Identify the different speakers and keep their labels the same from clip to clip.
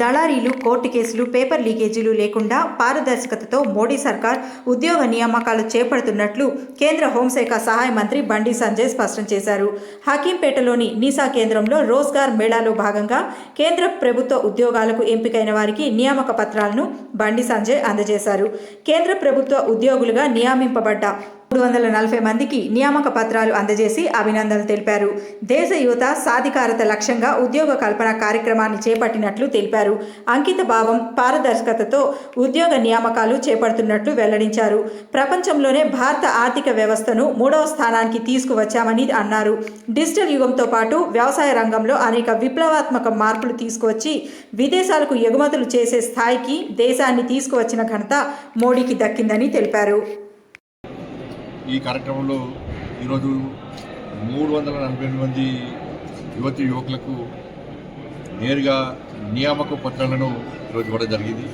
Speaker 1: దళారీలు court కేసులు paper లీకేజీలు లేకుండా పారదర్శకతతో మోడీ సర్కార్ ఉద్యోగ నియామకాలు చేపడుతున్నట్లు కేంద్ర హోంశాఖ సహాయ మంత్రి బండి సంజయ్ స్పష్టం చేశారు. హకీంపేటలోని నీసా కేంద్రంలో రోజ్గార్ మేళాలో భాగంగా కేంద్ర ప్రభుత్వ ఉద్యోగాలకు ఎంపికైన వారికి నియామక పత్రాలను బండి సంజయ్ అందజేశారు. కేంద్ర ప్రభుత్వ ఉద్యోగులుగా నియమింపబడ్డ మూడు వందల నలభై మందికి నియామక పత్రాలు అందజేసి అభినందనలు తెలిపారు. దేశ యువత సాధికారత లక్ష్యంగా ఉద్యోగ కల్పన కార్యక్రమాన్ని చేపట్టినట్లు తెలిపారు. అంకిత భావం పారదర్శకతతో ఉద్యోగ నియామకాలు చేపడుతున్నట్లు వెల్లడించారు. ప్రపంచంలోనే భారత ఆర్థిక వ్యవస్థను మూడవ స్థానానికి తీసుకువచ్చామని అన్నారు. డిజిటల్ యుగంతో పాటు వ్యవసాయ రంగంలో అనేక విప్లవాత్మక మార్పులు తీసుకువచ్చి విదేశాలకు ఎగుమతులు చేసే స్థాయికి దేశాన్ని తీసుకువచ్చిన ఘనత మోడీకి దక్కిందని తెలిపారు.
Speaker 2: ఈ కార్యక్రమంలో ఈరోజు మూడు వందల నలభై ఎనిమిది మంది యువతి యువకులకు నేరుగా నియామక పత్రాలను ఈరోజు ఇవ్వడం జరిగింది.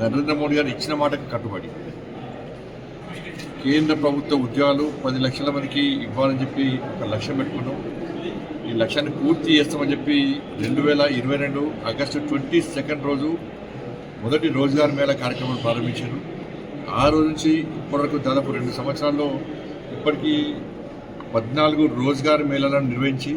Speaker 2: నరేంద్ర మోడీ గారు ఇచ్చిన మాటకు కట్టుబడి కేంద్ర ప్రభుత్వ ఉద్యోగాలు పది లక్షల మందికి ఇవ్వాలని చెప్పి ఒక లక్ష్యం పెట్టుకున్నాం. ఈ లక్ష్యాన్ని పూర్తి చేస్తామని చెప్పి రెండు వేల ఇరవై రెండు ఆగస్టు ట్వంటీ సెకండ్ రోజు మొదటి రోజ్గార్ మేళ కార్యక్రమం ప్రారంభించారు. ఆ రోజు నుంచి ఇప్పటివరకు దాదాపు రెండు సంవత్సరాల్లో ఇప్పటికీ పద్నాలుగు రోజుగారు మేళాలను నిర్వహించి